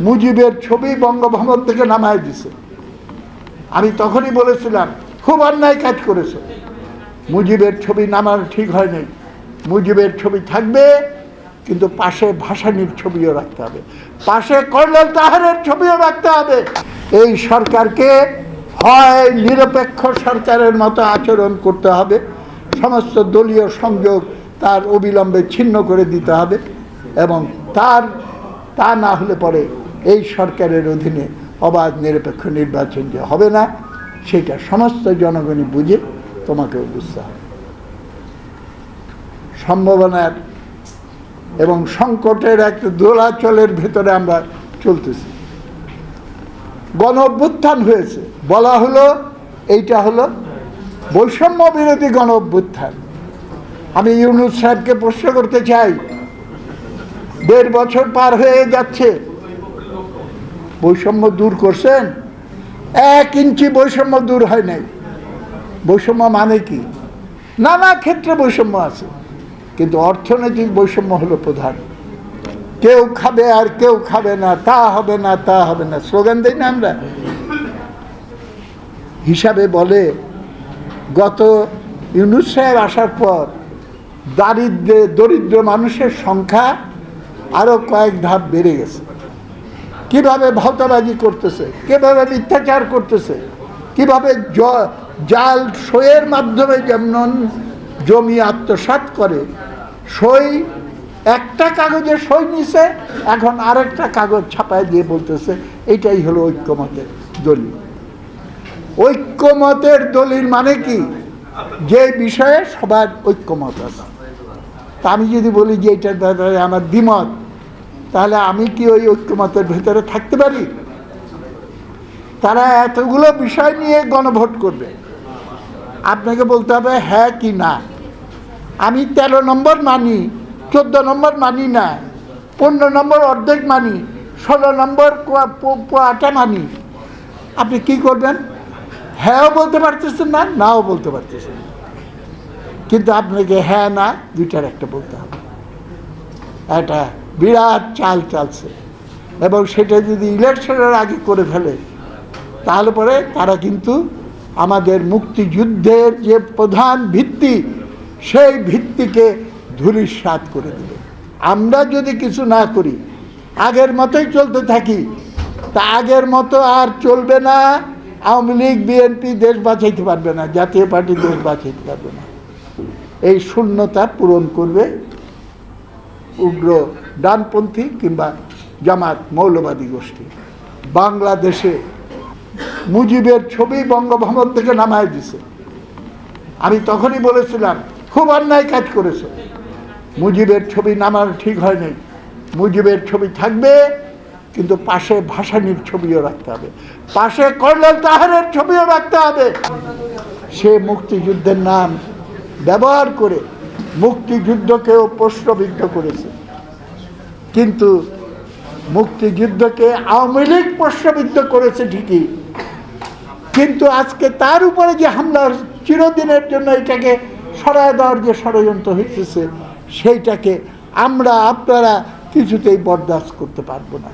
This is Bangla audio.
মুজিবের ছবি বঙ্গভবন থেকে নামায় দিছে। আমি তখনই বলেছিলাম, খুব অন্যায় কাজ করেছে। মুজিবের ছবি নামানো ঠিক হয় নাই। মুজিবের ছবি থাকবে, কিন্তু পাশে ভাসানির ছবিও রাখতে হবে। পাশে কর্নেল তাহারের ছবিও রাখতে হবে। এই সরকারকে হয় নিরপেক্ষ সরকারের মতো আচরণ করতে হবে। সমস্ত দলীয় সংযোগ তার অবিলম্বে ছিন্ন করে দিতে হবে এবং তার, তা না হলে পরে এই সরকারের অধীনে অবাধ, নিরপেক্ষ নির্বাচন যে হবে না, সেটা সমস্ত জনগণই বুঝে তোমাকেও বুঝতে হবে। সম্ভাবনার এবং সংকটের এক দোলাচলের ভেতরে আমরা চলতেছি। গণ অভ্যুত্থান হয়েছে। বলা হলো, এইটা হলো বৈষম্য বিরোধী গণ অভ্যুত্থান। আমি ইউনুস সাহেবকে প্রশ্ন করতে চাই, দেড় বছর পার হয়ে যাচ্ছে বৈষম্য দূর করছেন? এক ইঞ্চি বৈষম্য দূর হয় নাই। বৈষম্য মানে কি? নানা ক্ষেত্রে বৈষম্য আছে, কিন্তু অর্থনৈতিক বৈষম্য হলো প্রধান। কেউ খাবে আর কেউ খাবে না, তা হবে না, তা হবে না। স্লোগান দেই না আমরা? হিসাবে বলে, গত ইউনুস সাহেব আসার পর দারিদ্রে, দরিদ্র মানুষের সংখ্যা আরও কয়েক ধাপ বেড়ে গেছে। কীভাবে ভাওতাবাজি করতেছে, কীভাবে মিথ্যাচার করতেছে, কীভাবে জাল সইয়ের মাধ্যমে যেমন জমি আত্মসাৎ করে, সই, একটা কাগজে সই নিছে, এখন আরেকটা কাগজ ছাপায় দিয়ে বলতেছে এটাই হলো ঐক্যমতের দলিল। ঐক্যমতের দলিল মানে কি? যে বিষয়ে সবার ঐক্যমত আছে। তা আমি যদি বলি যে এটা ব্যাপারে আমার দ্বিমত। তাহলে আমি কি ওই ঐক্যমতের ভেতরে থাকতে পারি? তারা এতগুলো বিষয় নিয়ে গণভোট করবে। আপনাকে বলতে হবে হ্যাঁ কি না? আমি তেরো নম্বর মানি, চোদ্দ নম্বর মানি না, পনেরো নম্বর অর্ধেক মানি, ষোলো নম্বর পোয়াটা মানি। আপনি কি করবেন? হ্যাঁও বলতে পারতেছেন না, নাও বলতে পারতেছেন। কিন্তু আপনাকে হ্যাঁ না, দুইটার একটা বলতে হবে। একটা বিরাট চাল চালছে। এবং সেটা যদি ইলেকশনের আগে করে ফেলে, তাহলে পরে তারা কিন্তু আমাদের মুক্তিযুদ্ধের যে প্রধান ভিত্তি, সেই ভিত্তিকে ধূলিসাৎ করে দেবে। আমরা যদি কিছু না করি, আগের মতোই চলতে থাকি, তা আগের মতো আর চলবে না। আওয়ামী লীগ বিএনপি দেশ বাঁচাইতে পারবে না, জাতীয় পার্টি দেশ বাঁচাইতে পারবে না। এই শূন্যতা পূরণ করবে উগ্র ডানপন্থী কিংবা জামাত মৌলবাদী গোষ্ঠী। বাংলাদেশে মুজিবের ছবি বঙ্গভবন থেকে নামায় দিছে। আমি তখনই বলেছিলাম, খুব অন্যায় কাজ করেছে। মুজিবের ছবি নামানো ঠিক হয়নি। মুজিবের ছবি থাকবে, কিন্তু পাশে ভাসানির ছবিও রাখতে হবে। পাশে কর্নেল তাহারের ছবিও রাখতে হবে। সে মুক্তিযুদ্ধের নাম ব্যবহার করে মুক্তিযুদ্ধকেও প্রশ্নবিদ্ধ করেছে। কিন্তু মুক্তিযুদ্ধকে আওয়ামী লীগ প্রশ্নবিদ্ধ করেছে ঠিকই। কিন্তু আজকে তার উপরে যে হামলার চিরদিনের জন্য এটাকে সরায় দেওয়ার যে ষড়যন্ত্র হয়েছে সেইটাকে আমরা, আপনারা কিছুতেই বরদাস্ত করতে পারব না।